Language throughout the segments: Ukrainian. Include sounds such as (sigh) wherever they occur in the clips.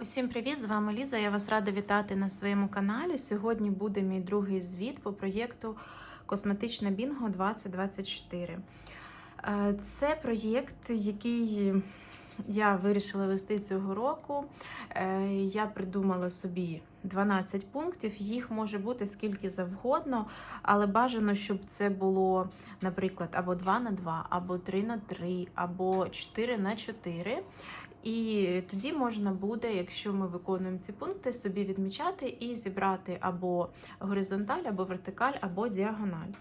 Усім привіт! З вами Ліза. Я вас рада вітати на своєму каналі. Сьогодні буде мій другий звіт по проєкту Косметична Бінго 2024. Е, Це проєкт, який я вирішила вести цього року. Е, Я придумала собі 12 пунктів. Їх може бути скільки завгодно, але бажано, щоб це було, наприклад, або 2 на 2, або 3 на 3, або 4 на 4. І тоді можна буде, якщо ми виконуємо ці пункти, собі відмічати і зібрати або горизонталь, або вертикаль, або діагональ.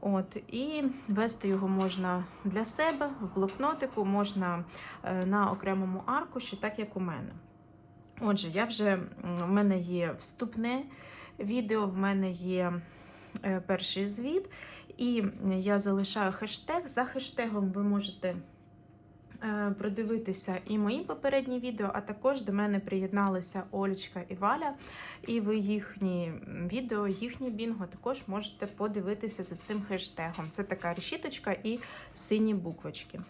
От, І вести його можна для себе в блокнотику, можна е, на окремому аркуші, так як у мене. Отже, я вже в мене є вступне відео, в мене є е, перший звіт, і я залишаю хештег. За хештегом ви можете продивитися і мої попередні відео, а також до мене приєдналися Олечка і Валя, і ви їхні відео, їхні бінго також можете подивитися за цим хештегом. Це така решіточка і сині буквочки.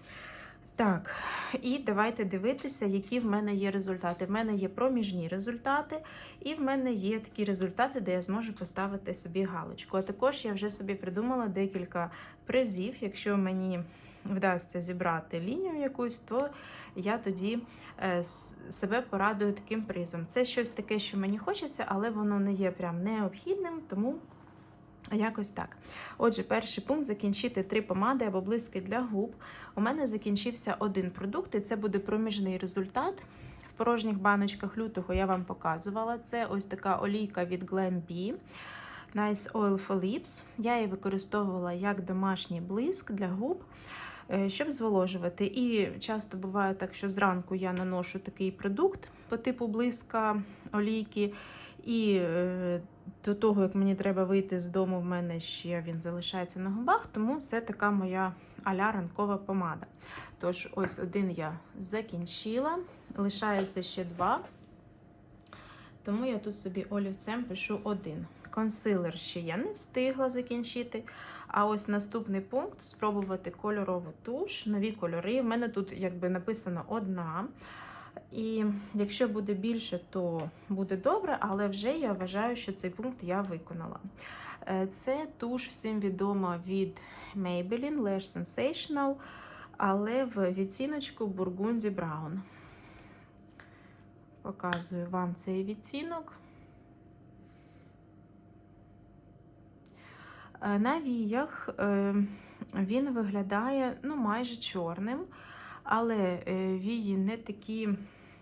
Так, і давайте дивитися, які в мене є результати. В мене є проміжні результати, і в мене є такі результати, де я зможу поставити собі галочку. А також я вже собі придумала декілька призів. Якщо мені вдасться зібрати лінію якусь, то я тоді е, себе порадую таким призом. Це щось таке, що мені хочеться, але воно не є прям необхідним, тому якось так. Отже, перший пункт закінчити три помади або блиски для губ. У мене закінчився один продукт, і це буде проміжний результат. В порожніх баночках лютого я вам показувала. Це ось така олійка від Glam Bee. Nice Oil for Lips. Я її використовувала як домашній блиск для губ, щоб зволожувати. І часто буває так, що зранку я наношу такий продукт по типу блиска олійки. І е, до того, як мені треба вийти з дому, в мене ще він залишається на губах, тому це така моя аля ранкова помада. Тож, ось один я закінчила, лишається ще два. Тому я тут собі олівцем пишу один. Консилер ще я не встигла закінчити. А ось наступний пункт спробувати кольорову туш, нові кольори. У мене тут якби написано одна. І якщо буде більше, то буде добре, але вже я вважаю, що цей пункт я виконала. Е, Це туш всім відома від Maybelline Lash Sensational, але в відтіночку Burgundy Brown. Показую вам цей відтінок. Е, На віях е, він виглядає ну, майже чорним, але е, вії не такі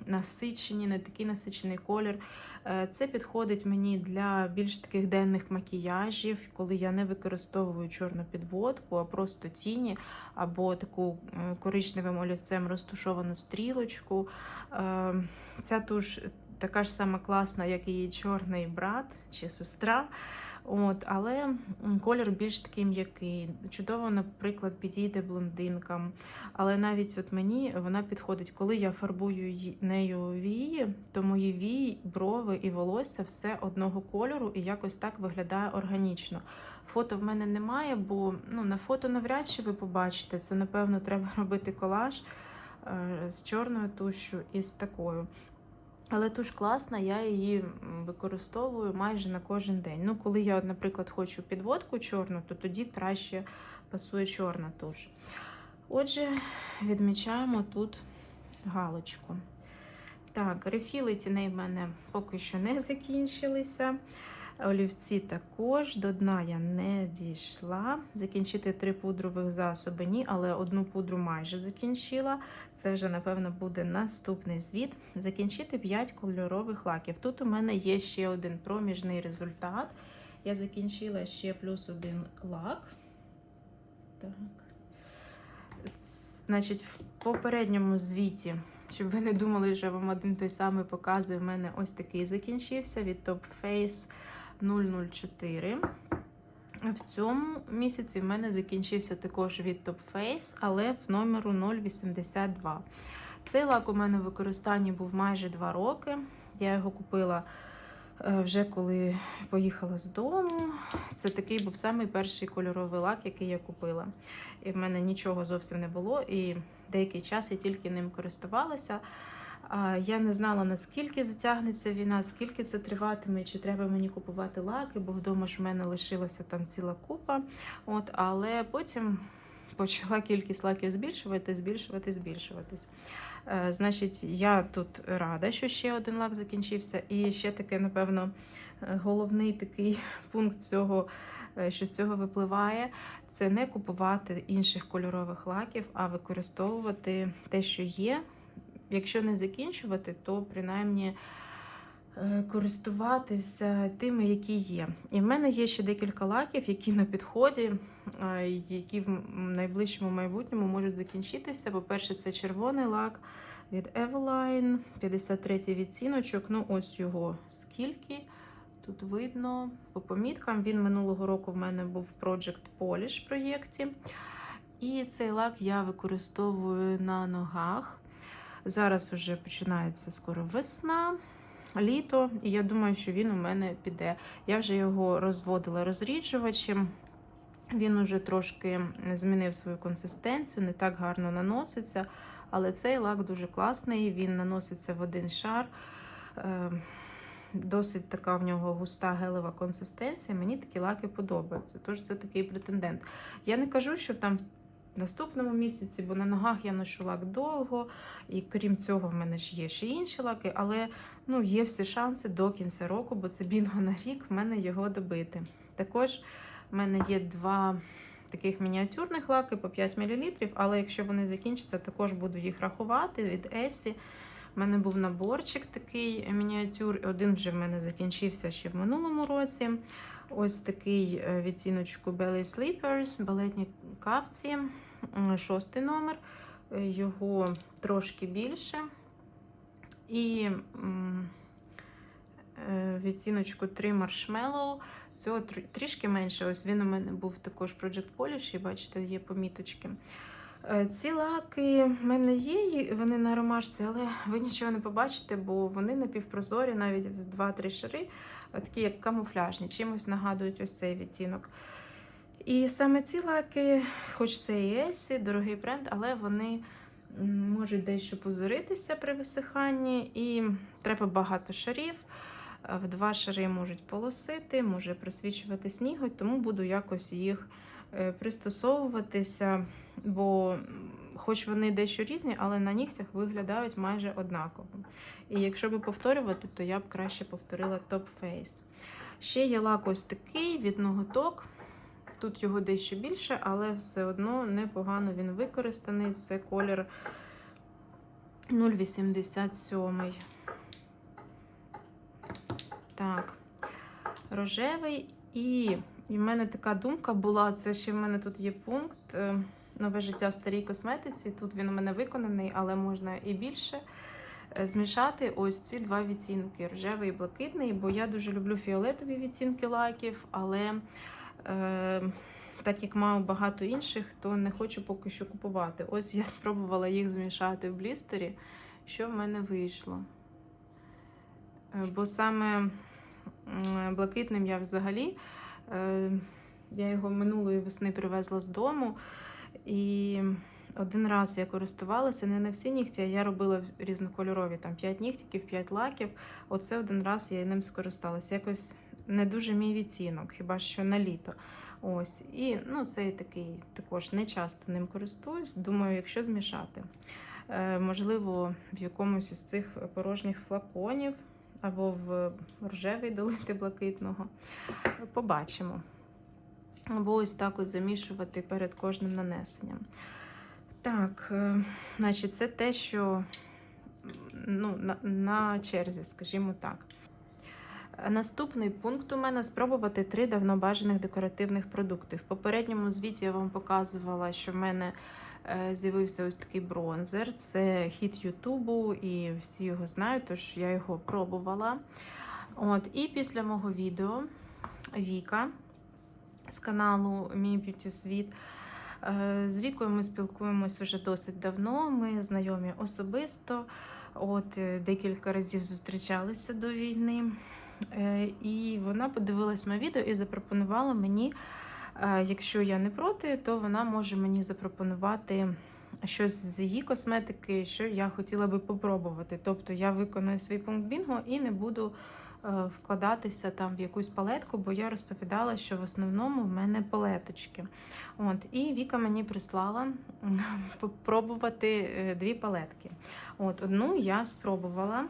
насичені, не такий насичений колір. Е, Це підходить мені для більш таких денних макіяжів, коли я не використовую чорну підводку, а просто тіні або таку е, коричневим олівцем розтушовану стрілочку. Е, Ця туш така ж сама класна, як і її чорний брат чи сестра. От, але колір більш такий м'який. Чудово, наприклад, підійде блондинкам. Але навіть от мені вона підходить, коли я фарбую нею вії, то мої вії, брови і волосся все одного кольору і якось так виглядає органічно. Фото в мене немає, бо ну, на фото навряд чи ви побачите. Це, напевно, треба (laughs) робити колаж е, з чорною тушю і з такою. Але туш класна, я її використовую майже на кожен день. Ну, коли я, наприклад, хочу підводку чорну, то тоді краще пасує чорна туш. Отже, відмічаємо тут галочку. Так, рефіли тіней в мене поки що не закінчилися. Олівці також. До дна я не дійшла. Закінчити три пудрових засоби ні, але одну пудру майже закінчила. Це вже, напевно, буде наступний звіт. Закінчити 5 кольорових лаків. Тут у мене є ще один проміжний результат. Я закінчила ще плюс один лак. Так. Значить, в попередньому звіті, щоб ви не думали, що я вам один той самий показую, в мене ось такий закінчився від Top Face 004. В цьому місяці в мене закінчився також від Top Face, але в номеру 082. Цей лак у мене в використанні був майже 2 роки. Я його купила е, вже коли поїхала з дому. Це такий був самий перший кольоровий лак, який я купила. І в мене нічого зовсім не було. І деякий час я тільки ним користувалася. Я не знала, наскільки затягнеться війна, скільки це триватиме, чи треба мені купувати лаки, бо вдома ж в мене лишилася там ціла купа. От, але потім почала кількість лаків збільшувати, збільшувати, збільшуватись. Е, Значить, я тут рада, що ще один лак закінчився. І ще таке, напевно, е, головний такий (laughs) пункт цього, е, що з цього випливає, це не купувати інших кольорових лаків, а використовувати те, що є. Якщо не закінчувати, то принаймні е, користуватися тими, які є. І в мене є ще декілька лаків, які на підході, е, які в найближчому майбутньому можуть закінчитися. По-перше, це червоний лак від Eveline, 53 відціночок. Ну, ось його скільки. Тут видно по поміткам. Він минулого року в мене був в Project Polish проєкті. І цей лак я використовую на ногах. Зараз вже починається скоро весна, літо, і я думаю, що він у мене піде. Я вже його розводила розріджувачем. Він уже трошки змінив свою консистенцію, не так гарно наноситься. Але цей лак дуже класний, він наноситься в один шар. Е, Досить така в нього густа гелева консистенція. Мені такі лаки подобаються. Тож це такий претендент. Я не кажу, що там наступному місяці, бо на ногах я ношу лак довго, і крім цього, в мене ж є ще інші лаки, але ну, є всі шанси до кінця року, бо це бінго на рік, в мене його добити. Також в мене є два таких мініатюрних лаки по 5 мл, але якщо вони закінчаться, також буду їх рахувати від Есі. У мене був наборчик такий мініатюр. Один вже в мене закінчився ще в минулому році. Ось такий е, відтіночку Belly Sleepers, балетні капці, шостий номер. Е, Його трошки більше. І е, відтіночку 3 Marshmallow. Цього трішки менше. Ось він у мене був також Project Polish, і бачите, є поміточки. Е, Ці лаки в мене є, вони на ромашці, але ви нічого не побачите, бо вони напівпрозорі, навіть в 2-3 шари, такі як камуфляжні, чимось нагадують ось цей відтінок. І саме ці лаки, хоч це і Есі, дорогий бренд, але вони можуть дещо позоритися при висиханні, і треба багато шарів. Е, В два шари можуть полосити, може просвічувати сніготь, тому буду якось їх пристосовуватися, бо хоч вони дещо різні, але на нігтях виглядають майже однаково. І якщо би повторювати, то я б краще повторила Top Face. Ще є лак ось такий від ноготок. Тут його дещо більше, але все одно непогано він використаний. Це колір 0,87. Так, рожевий. І, і в мене така думка була: це ще в мене тут є пункт е, нове життя старій косметиці. Тут він у мене виконаний, але можна і більше. Е, Змішати ось ці два відтінки рожевий і блакитний, бо я дуже люблю фіолетові відтінки лаків, але е, так як маю багато інших, то не хочу поки що купувати. Ось я спробувала їх змішати в блістері. Що в мене вийшло? Е, Бо саме блакитним я взагалі, я його минулої весни привезла з дому. І один раз я користувалася не на всі нігті, а я робила різнокольорові, там 5 нігтиків, 5 лаків. Оце один раз я ним скористалася. Якось не дуже мій відтінок, хіба що на літо. Ось. І ну, цей такий також не часто ним користуюсь. Думаю, якщо змішати. Е, можливо, в якомусь із цих порожніх флаконів або в рожевий долити блакитного. Побачимо. Або ось так от замішувати перед кожним нанесенням. Так, е, значить, це те, що ну, на, на черзі, скажімо так. Наступний пункт у мене спробувати три давно бажаних декоративних продукти. В попередньому звіті я вам показувала, що в мене з'явився ось такий бронзер. Це хіт Ютубу, і всі його знають, тож я його пробувала. От, і після мого відео Віка з каналу Мій Б'юті Світ. Е, З Вікою ми спілкуємось вже досить давно. Ми знайомі особисто. От е, декілька разів зустрічалися до війни. Е, І вона подивилась моє відео і запропонувала мені, е, якщо я не проти, то вона може мені запропонувати щось з її косметики, що я хотіла би попробувати. Тобто я виконую свій пункт бінго і не буду е, вкладатися там в якусь палетку, бо я розповідала, що в основному в мене палеточки. От, і Віка мені прислала попробувати е, дві палетки. От, одну я спробувала.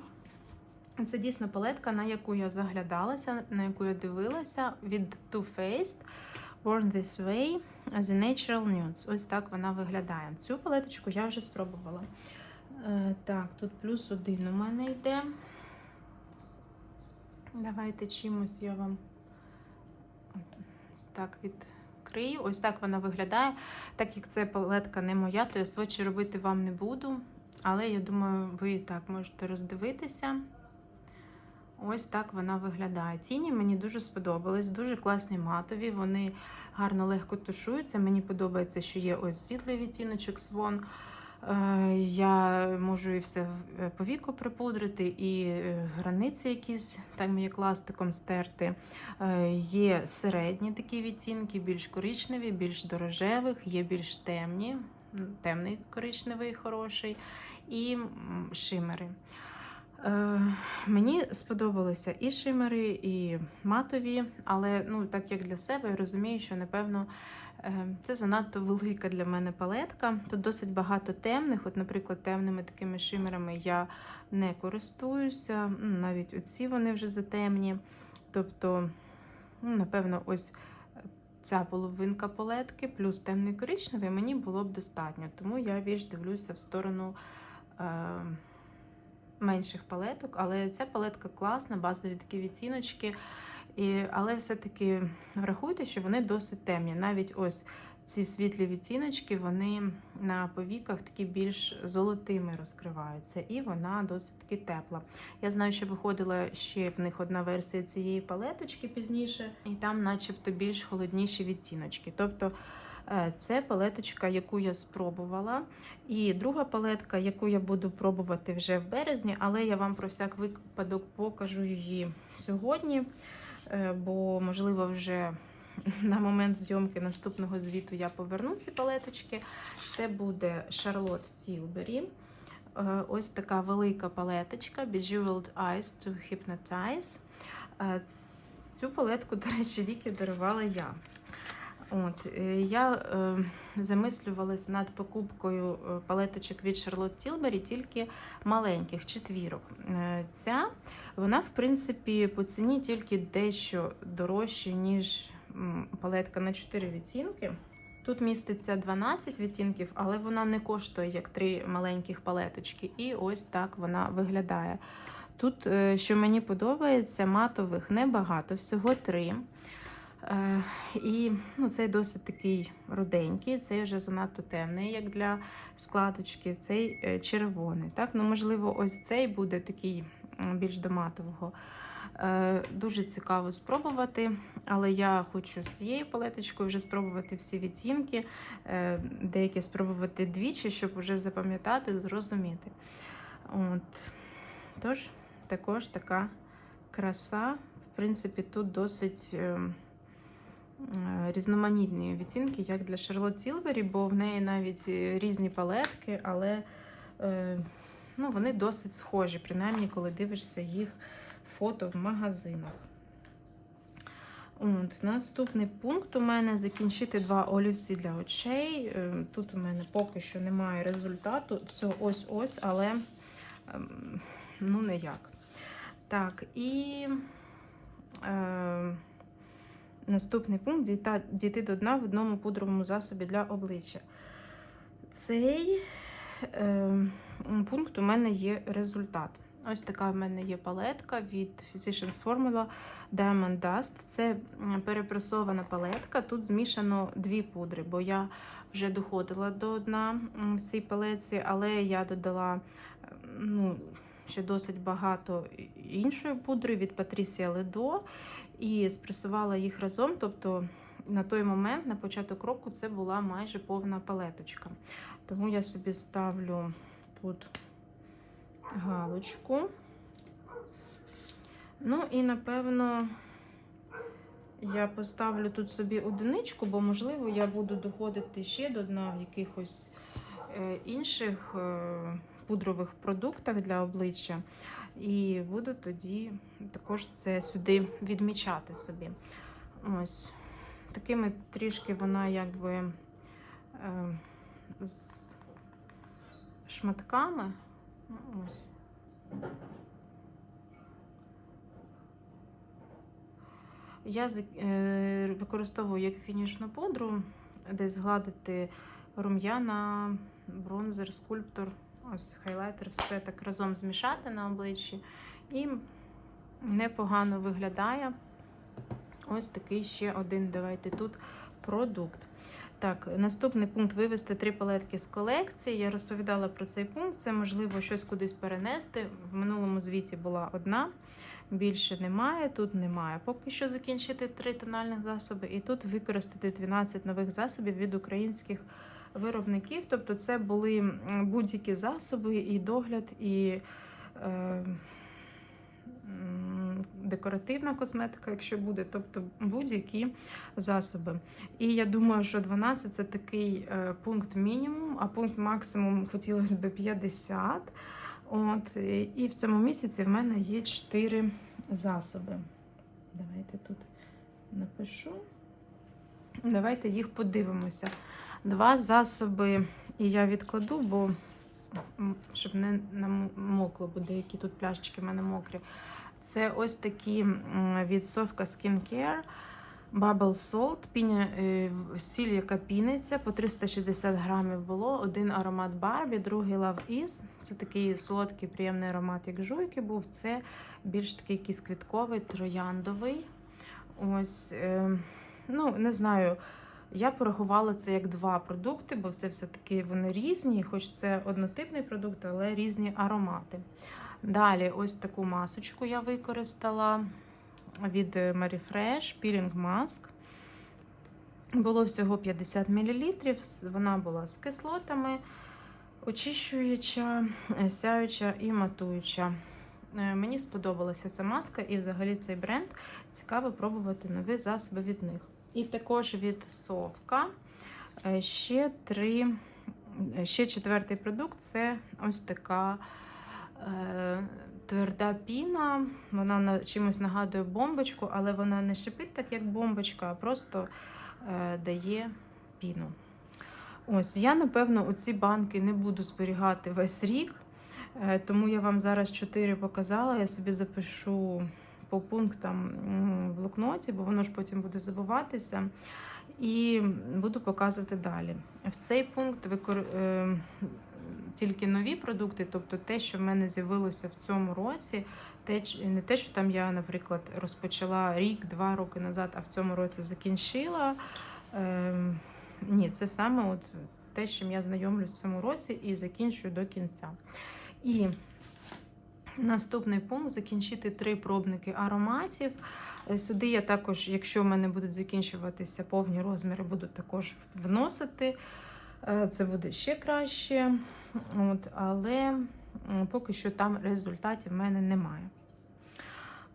Це дійсно палетка, на яку я заглядалася, на яку я дивилася від Too Faced Born This Way The Natural Nudes. Ось так вона виглядає. Цю палеточку я вже спробувала. Е, так, тут плюс один у мене йде. Давайте чимось я вам так відкрию. Ось так вона виглядає. Так як це палетка не моя, то я свочі робити вам не буду. Але я думаю, ви і так можете роздивитися. Ось так вона виглядає. Тіні мені дуже сподобались, дуже класні матові. Вони гарно легко тушуються. Мені подобається, що є ось світлий відтіночок свон. Е, Я можу і все в- по віку припудрити, і е, границі якісь так як ластиком стерти. Е, Є середні такі відтінки, більш коричневі, більш до рожевих, є більш темні, темний коричневий хороший, і шимери. Е, мені сподобалися і шимери, і матові, але ну, так як для себе, я розумію, що напевно е, це занадто велика для мене палетка. Тут досить багато темних. От, наприклад, темними такими шимерами я не користуюся. Ну, Навіть оці вони вже затемні. Тобто, ну, напевно, ось ця половинка палетки плюс темний коричневий мені було б достатньо. Тому я більш дивлюся в сторону. Е, менших палеток, але ця палетка класна, базові такі відтіночки. І, але все-таки врахуйте, що вони досить темні. Навіть ось ці світлі відтіночки, вони на повіках такі більш золотими розкриваються, і вона досить таки тепла. Я знаю, що виходила ще в них одна версія цієї палеточки пізніше, і там, начебто, більш холодніші відтіночки. Тобто це палеточка, яку я спробувала. І друга палетка, яку я буду пробувати вже в березні, але я вам про всяк випадок покажу її сьогодні, е, бо, можливо, вже (laughs) на момент зйомки наступного звіту я поверну ці палеточки. Це буде Charlotte Tilbury. Е, Ось така велика палеточка Bejeweled Eyes to Hypnotize. Е, Цю палетку, до речі, Віки дарувала я. От, е, я е, замислювалась над покупкою е, палеточок від Charlotte Tilbury, тільки маленьких четвірок. Е, ця, вона, в принципі, по ціні тільки дещо дорожче, ніж палетка на 4 відтінки. Тут міститься 12 відтінків, але вона не коштує як три маленьких палеточки. І ось так вона виглядає. Тут, що мені подобається, матових небагато, всього три. Е, І ну, цей досить такий руденький, цей вже занадто темний, як для складочки, цей е, червоний. Так? Ну, можливо, ось цей буде такий більш до матового. Е, Дуже цікаво спробувати, але я хочу з цією палеточкою вже спробувати всі відтінки, деякі спробувати двічі, щоб вже запам'ятати, зрозуміти. От. Тож, також така краса. В принципі, тут досить. Е, Різноманітні відтінки, як для Charlotte Tilbury, бо в неї навіть е, різні палетки, але е, ну, вони досить схожі, принаймні, коли дивишся їх фото в магазинах. От, наступний пункт у мене закінчити два олівці для очей. Тут у мене поки що немає результату. Все ось-ось, але ем, ну ніяк. Так, і наступний пункт дійти, до дна в одному пудровому засобі для обличчя. Цей е, пункт у мене є результат. Ось така в мене є палетка від Physicians Formula Diamond Dust. Це перепресована палетка. Тут змішано дві пудри, бо я вже доходила до дна в цій палетці, але я додала ну, ще досить багато іншої пудри від Patricia Ledo і спресувала їх разом. Тобто на той момент, на початок року, це була майже повна палеточка. Тому я собі ставлю тут галочку. Ну і напевно я поставлю тут собі одиничку, бо, можливо, я буду доходити ще до дна в якихось е, інших е, пудрових продуктах для обличчя. І буду тоді також це сюди відмічати собі. Ось такими трішки вона якби е, з шматками. Ось. Я е, використовую як фінішну пудру, десь згладити рум'яна, бронзер, скульптор, ось хайлайтер, все так разом змішати на обличчі. І непогано виглядає. Ось такий ще один. Давайте тут продукт. Так, наступний пункт вивести три палетки з колекції. Я розповідала про цей пункт. Це можливо щось кудись перенести. В минулому звіті була одна, більше немає, тут немає. Поки що закінчити три тональних засоби, і тут використати 12 нових засобів від українських виробників. Тобто, це були будь-які засоби, і догляд, і. Е, Декоративна косметика, якщо буде, тобто будь-які засоби. І я думаю, що 12 це такий е, пункт мінімум, а пункт максимум хотілося б 50. От, і- і в цьому місяці в мене є 4 засоби. Давайте тут напишу. Давайте їх подивимося. Два засоби, і я відкладу, бо щоб не намокло, бо деякі тут пляшечки в мене мокрі. Це ось такі від Sofka Skincare. Bubble Salt, піня, е, сіль, яка піниться, по 360 грамів було. Один аромат Barbie, другий Love Is. Це такий солодкий, приємний аромат, як жуйки був. Це більш такий якийсь квітковий, трояндовий. Ось, е, ну, не знаю. Я порахувала це як два продукти, бо це все-таки вони різні, хоч це однотипний продукт, але різні аромати. Далі, ось таку масочку я використала від Marie Fresh Peeling Mask. Було всього 50 мл. Вона була з кислотами, очищуюча, е, сяюча і матуюча. Е, Мені сподобалася ця маска і взагалі цей бренд. Цікаво пробувати нові засоби від них. І також від Совка е, ще три, е, ще четвертий продукт це ось така е, тверда піна. Вона на, чимось нагадує бомбочку, але вона не шипить так, як бомбочка, а просто е, дає піну. Ось, я, напевно, у ці банки не буду зберігати весь рік, е, тому я вам зараз чотири показала. Я собі запишу по пунктам в блокноті, бо воно ж потім буде забуватися. І буду показувати далі. В цей пункт викор... е, тільки нові продукти, тобто те, що в мене з'явилося в цьому році, те, не те, що там я, наприклад, розпочала рік-два роки назад, а в цьому році закінчила. Е, ні, це саме от те, чим я знайомлюсь в цьому році і закінчую до кінця. І наступний пункт закінчити три пробники ароматів. Е, Сюди я також, якщо в мене будуть закінчуватися повні розміри, буду також вносити. Е, Це буде ще краще. От, але поки що там результатів в мене немає.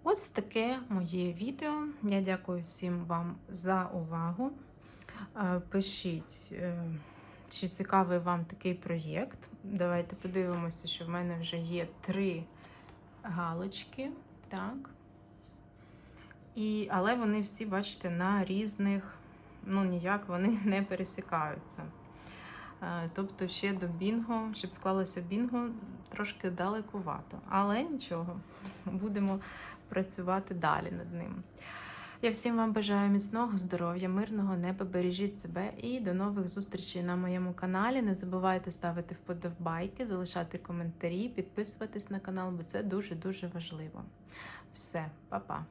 Ось таке моє відео. Я дякую всім вам за увагу. Е, Пишіть, чи цікавий вам такий проєкт. Давайте подивимося, що в мене вже є три галочки. Так. І, але вони всі, бачите, на різних, ну ніяк вони (laughs) не пересікаються. Е, Тобто ще до бінго, щоб склалося бінго, трошки далекувато. Але нічого, (laughs) будемо працювати далі над ним. Я всім вам бажаю міцного здоров'я, мирного неба, бережіть себе і до нових зустрічей на моєму каналі. Не забувайте ставити вподобайки, залишати коментарі, підписуватись на канал, бо це дуже-дуже важливо. Все, па-па!